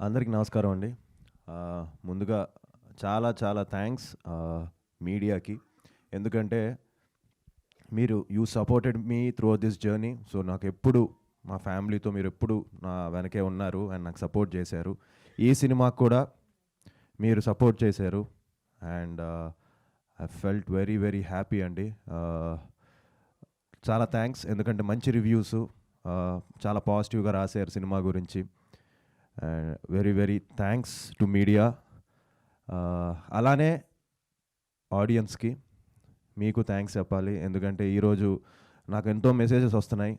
అందరికీ నమస్కారం అండి. ముందుగా చాలా చాలా థ్యాంక్స్ మీడియాకి. ఎందుకంటే మీరు you supported me through this journey so నాకు ఎప్పుడు మా ఫ్యామిలీతో మీరు ఎప్పుడు నా వెనకే ఉన్నారు అండ్ నాకు సపోర్ట్ చేశారు. ఈ సినిమాకు కూడా మీరు సపోర్ట్ చేశారు. And I felt very very happy అండి. చాలా థ్యాంక్స్. ఎందుకంటే మంచి రివ్యూస్ చాలా పాజిటివ్గా రాశారు సినిమా గురించి. Very very thanks to media అలానే ఆడియన్స్కి మీకు థ్యాంక్స్ చెప్పాలి. ఎందుకంటే ఈరోజు నాకు ఎంతో మెసేజెస్ వస్తున్నాయి.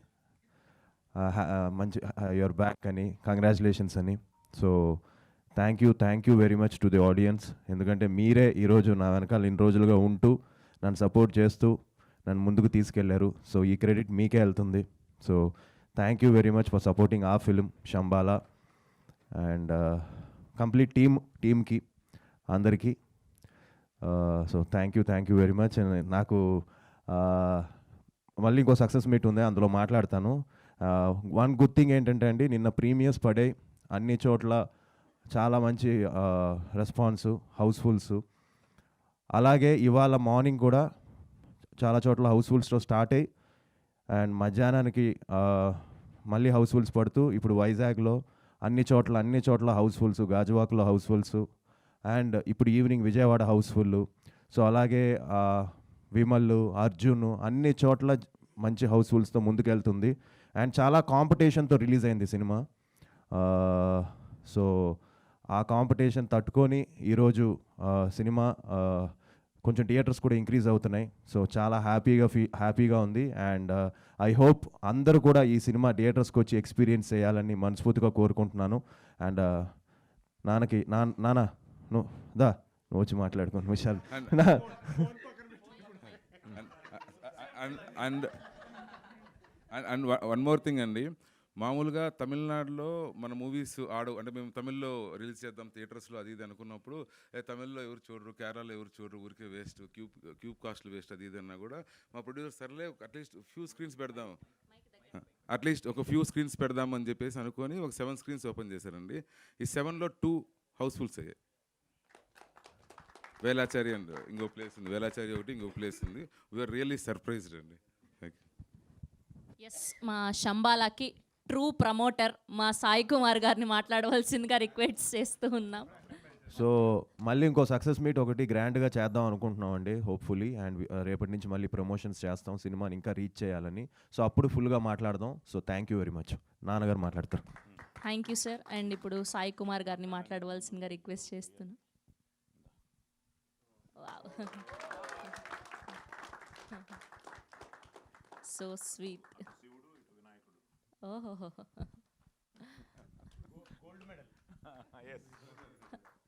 Uh, uh, మంచి uh, యువర్ బ్యాక్ అని కంగ్రాచులేషన్స్ అని. So thank you thank you very much to the audience ఎందుకంటే మీరే ఈరోజు నా వెనకాల ఇన్ని రోజులుగా ఉంటూ నన్ను సపోర్ట్ చేస్తూ నన్ను ముందుకు తీసుకెళ్ళారు. సో ఈ క్రెడిట్ మీకే వెళ్తుంది. So thank you very much for supporting ఆ film Shambhala and complete team టీమ్కి అందరికీ. So thank you thank you very much. నాకు మళ్ళీ ఇంకో సక్సెస్ మీట్ ఉంది అందులో మాట్లాడతాను. వన్ గుడ్ థింగ్ ఏంటంటే అండి నిన్న ప్రీమియర్స్ పడే అన్ని చోట్ల చాలా మంచి రెస్పాన్స్ హౌస్ఫుల్స్. అలాగే ఇవాళ మార్నింగ్ కూడా చాలా చోట్ల హౌస్ఫుల్స్తో స్టార్ట్ అయ్యి అండ్ మధ్యాహ్నానికి మళ్ళీ హౌస్ఫుల్స్ పడుతూ ఇప్పుడు వైజాగ్లో అన్ని చోట్ల అన్ని చోట్ల హౌస్ఫుల్స్ గాజువాక్లో హౌస్ఫుల్స్ అండ్ ఇప్పుడు ఈవినింగ్ విజయవాడ హౌస్ఫుల్ సో అలాగే విమల్లు విమల్ అర్జున్ అన్ని చోట్ల మంచి హౌస్ఫుల్స్తో ముందుకెళ్తుంది. అండ్ చాలా కాంపిటీషన్తో రిలీజ్ అయింది సినిమా. సో ఆ కాంపిటీషన్ తట్టుకొని ఈరోజు సినిమా కొంచెం థియేటర్స్ కూడా ఇంక్రీజ్ అవుతున్నాయి సో చాలా హ్యాపీగా ఫీ హ్యాపీగా ఉంది అండ్ ఐ హోప్ అందరూ కూడా ఈ సినిమా థియేటర్స్కి వచ్చి ఎక్స్పీరియన్స్ చేయాలని మనస్ఫూర్తిగా కోరుకుంటున్నాను అండ్ నాన్నకి నా నాన్న నువ్వు దా నువ్వు వచ్చి మాట్లాడుకోండి Vishal and and and one more thing అండి మామూలుగా తమిళనాడులో మన మూవీస్ ఆడు అంటే మేము తమిళ్ళో రిలీజ్ చేద్దాం థియేటర్స్లో అది ఇది అనుకున్నప్పుడు తమిళ్ళో ఎవరు చూడరు కేరళలో ఎవరు చూడరు ఊరికే వేస్ట్ క్యూబ్ క్యూబ్ కాస్ట్లు వేస్ట్ అది ఇది అన్నా కూడా మా ప్రొడ్యూసర్ సర్లే అట్లీస్ట్ ఫ్యూ స్క్రీన్స్ పెడదాం. అట్లీస్ట్ ఒక ఫ్యూ స్క్రీన్స్ పెడదాం అని చెప్పేసి అనుకొని ఒక సెవెన్ స్క్రీన్స్ ఓపెన్ చేశారండి. ఈ సెవెన్లో టూ హౌస్ఫుల్స్ అయ్యాయి. వేలాచారి అండ్ ఇంకో ప్లేస్ ఉంది. వేలాచారి ఒకటి ఇంకో ప్లేస్ ఉంది. వీఆర్ రియల్లీ సర్ప్రైజ్డ్ అండి. ఎస్ మా శంబాలాకి ట్రూ ప్రమోటర్ మా సాయి కుమార్ గారిని మాట్లాడవలసిందిగా రిక్వెస్ట్ చేస్తూ ఉన్నాం. సో మళ్ళీ ఇంకో సక్సెస్ మీట్ ఒకటి గ్రాండ్గా చేద్దాం అనుకుంటున్నాం అండి హోప్ఫుల్లీ అండ్ రేపటి నుంచి మళ్ళీ ప్రమోషన్స్ చేస్తాం సినిమాని ఇంకా రీచ్ చేయాలని. సో అప్పుడు ఫుల్గా మాట్లాడదాం. So thank you very much నాన్నగారు మాట్లాడతారు. థ్యాంక్ యూ సార్ అండ్ ఇప్పుడు సాయి కుమార్ గారిని మాట్లాడవలసిందిగా రిక్వెస్ట్ చేస్తున్నాం. oh. Gold medal. yes.